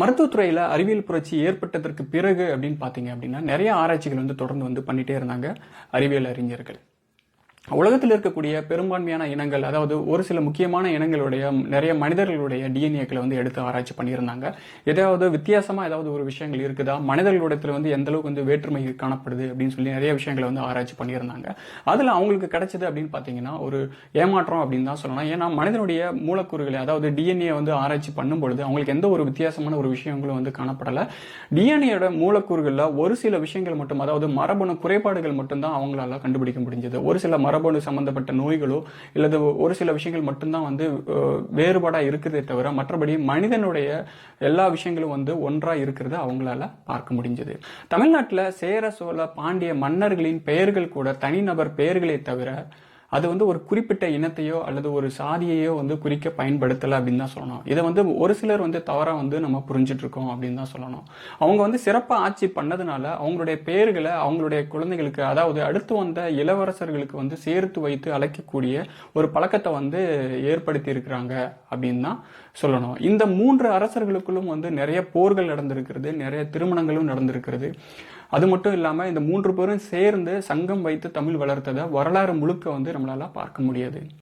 மருத்துவத்துறையில் அறிவியல் புரட்சி ஏற்பட்டதற்கு பிறகு அப்படின்னு பார்த்தீங்க அப்படின்னா நிறைய ஆராய்ச்சிகள் வந்து தொடர்ந்து வந்து பண்ணிட்டே இருந்தாங்க அறிவியல் அறிஞர்கள். உலகத்தில் இருக்கக்கூடிய பெரும்பான்மையான இனங்கள் அதாவது ஒரு சில முக்கியமான இனங்களுடைய நிறைய மனிதர்களுடைய டிஎன்ஏக்களை வந்து எடுத்து ஆராய்ச்சி பண்ணியிருந்தாங்க. ஏதாவது வித்தியாசமாக ஏதாவது ஒரு விஷயங்கள் இருக்குதா? மனிதர்களிடத்துல வந்து எந்த அளவுக்கு வந்து வேற்றுமை காணப்படுது அப்படின்னு சொல்லி நிறைய விஷயங்களை வந்து ஆராய்ச்சி பண்ணியிருந்தாங்க. அதில் அவங்களுக்கு கிடைச்சது அப்படின்னு பார்த்தீங்கன்னா ஒரு ஏமாற்றம் அப்படின்னு தான் சொல்லலாம். ஏன்னா மனிதனுடைய மூலக்கூறுகளை அதாவது டிஎன்ஏ வந்து ஆராய்ச்சி பண்ணும் பொழுது அவங்களுக்கு எந்த ஒரு வித்தியாசமான ஒரு விஷயங்களும் வந்து காணப்படலை. டிஎன்ஏயோட மூலக்கூறுகளில் ஒரு சில விஷயங்கள் மட்டும் அதாவது மரபணு குறைபாடுகள் மட்டும்தான் அவங்களால கண்டுபிடிக்க முடிஞ்சது. ஒரு சில மரபணு சம்பந்தப்பட்ட நோய்களோ இல்லது ஒரு சில விஷயங்கள் மட்டும்தான் வந்து வேறுபாடாக வேறுபாடா இருக்குதே தவிர மற்றபடி மனிதனுடைய எல்லா விஷயங்களும் வந்து ஒன்றா இருக்கிறத அவங்களால பார்க்க முடிஞ்சது. தமிழ்நாட்டில் சேர சோழ பாண்டிய மன்னர்களின் பெயர்கள் கூட தனிநபர் பெயர்களே தவிர அது வந்து ஒரு குறிப்பிட்ட இனத்தையோ அல்லது ஒரு சாதியையோ வந்து குறிக்க பயன்படுத்தலை அப்படின்னு தான் சொல்லணும். இதை வந்து ஒரு சிலர் வந்து தவறாக வந்து நம்ம புரிஞ்சிட்டு இருக்கோம் அப்படின்னு தான் சொல்லணும். அவங்க வந்து சிறப்பாக ஆட்சி பண்ணதுனால அவங்களுடைய பெயர்களை அவங்களுடைய குழந்தைகளுக்கு அதாவது அடுத்து வந்த இளவரசர்களுக்கு வந்து சேர்த்து வைத்து அழைக்கக்கூடிய ஒரு பழக்கத்தை வந்து ஏற்படுத்தி இருக்கிறாங்க அப்படின்னு தான் சொல்லணும். இந்த மூன்று அரசர்களுக்குள்ளும் வந்து நிறைய போர்கள் நடந்திருக்கிறது நிறைய திருமணங்களும் நடந்திருக்கிறது. அது மட்டும் இல்லாமல் இந்த மூன்று பேரும் சேர்ந்து சங்கம் வைத்து தமிழ் வளர்த்ததை வரலாறு முழுக்க வந்து நம்மளால் பார்க்க முடியாது.